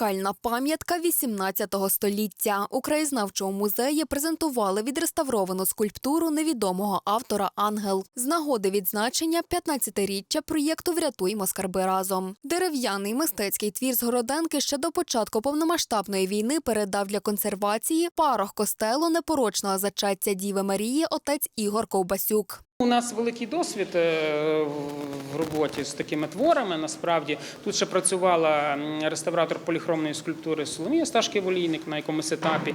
Унікальна пам'ятка 18 століття. У краєзнавчому музеї презентували відреставровану скульптуру невідомого автора Ангел з нагоди відзначення 15-річчя проєкту Врятуймо скарби разом. Дерев'яний мистецький твір з Городенки ще до початку повномасштабної війни передав для консервації парох костелу непорочного зачаття Діви Марії отець Ігор Ковбасюк. У нас великий досвід е, в роботі з такими творами. Насправді тут ще працювала реставратор поліхромної скульптури Соломія Сташки Волійник на якомусь етапі.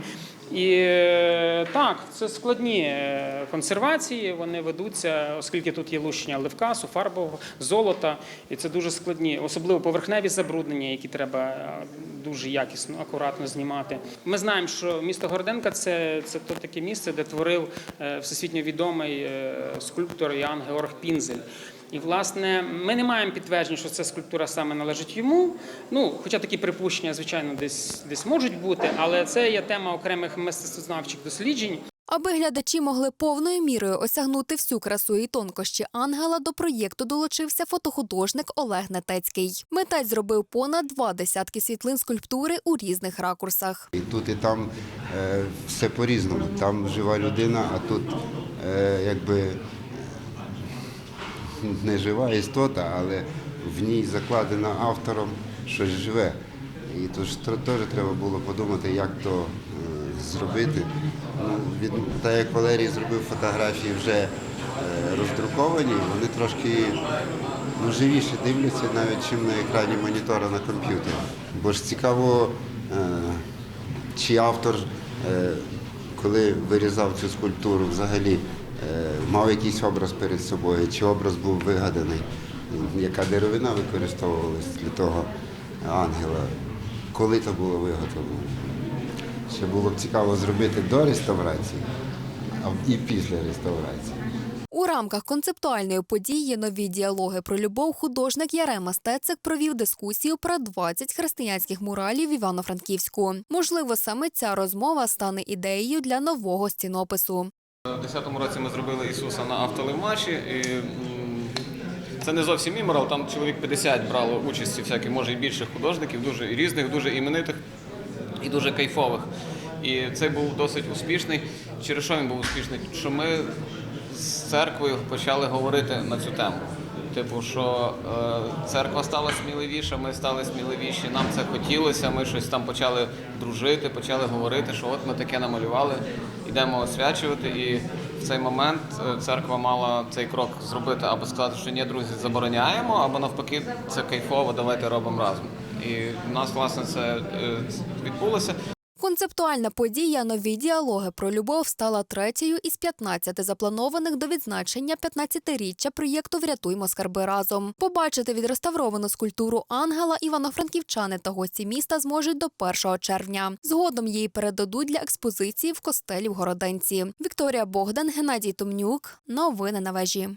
І е, так, це складні е, консервації. Вони ведуться, оскільки тут є лущення ливкасу, фарбового, золота, і це дуже складні, особливо поверхневі забруднення, які треба дуже якісно, акуратно знімати. Ми знаємо, що місто Городенка це, це то таке місце, де творив всесвітньо відомий скульптор Іоанн Георг Пінзель. І, власне, ми не маємо підтверджень, що ця скульптура саме належить йому. Ну, хоча такі припущення, звичайно, десь, десь можуть бути, але це є тема окремих мистецтвознавчих досліджень. Аби глядачі могли повною мірою осягнути всю красу і тонкощі ангела, до проєкту долучився фотохудожник Олег Нетецький. Митець зробив понад два десятки світлин скульптури у різних ракурсах. І тут і там е, все по-різному. Там жива людина, а тут е, якби не жива істота, але в ній закладено автором щось живе. І тут ж тр- теж треба було подумати, як то е, зробити. Ну, від, та як Валерій зробив фотографії вже е, роздруковані, вони трошки ну, живіше дивляться навіть чим на екрані монітора на комп'ютері. Бо ж цікаво, е, чи автор, коли вирізав цю скульптуру, взагалі мав якийсь образ перед собою, чи образ був вигаданий, яка деревина використовувалась для того ангела, коли це було виготовлено. Ще було б цікаво зробити до реставрації і після реставрації. У рамках концептуальної події нові діалоги про любов художник Ярема Стецик провів дискусію про 20 християнських муралів в Івано-Франківську. Можливо, саме ця розмова стане ідеєю для нового стінопису. У 2010 році ми зробили Ісуса на автолевмаші. І, це не зовсім іморал, там чоловік 50 брало участі всякі, може і більше художників, дуже різних, дуже іменитих і дуже кайфових. І цей був досить успішний. Через що він був успішний? Що ми з церквою почали говорити на цю тему. Типу, що е, церква стала сміливіша, ми стали сміливіші, нам це хотілося, ми щось там почали дружити, почали говорити, що от ми таке намалювали, йдемо освячувати. І в цей момент е, церква мала цей крок зробити або сказати, що ні, друзі, забороняємо, або навпаки, це кайфово, давайте робимо разом. І в нас, власне, це е, відбулося. Концептуальна подія Нові діалоги про любов стала третьою із 15 запланованих до відзначення 15-річчя проєкту Врятуймо скарби разом. Побачити відреставровану скульптуру ангела івано-франківчани та гості міста зможуть до 1 червня. Згодом її передадуть для експозиції в костелі в Городенці. Вікторія Богдан, Геннадій Томнюк. Новини на вежі.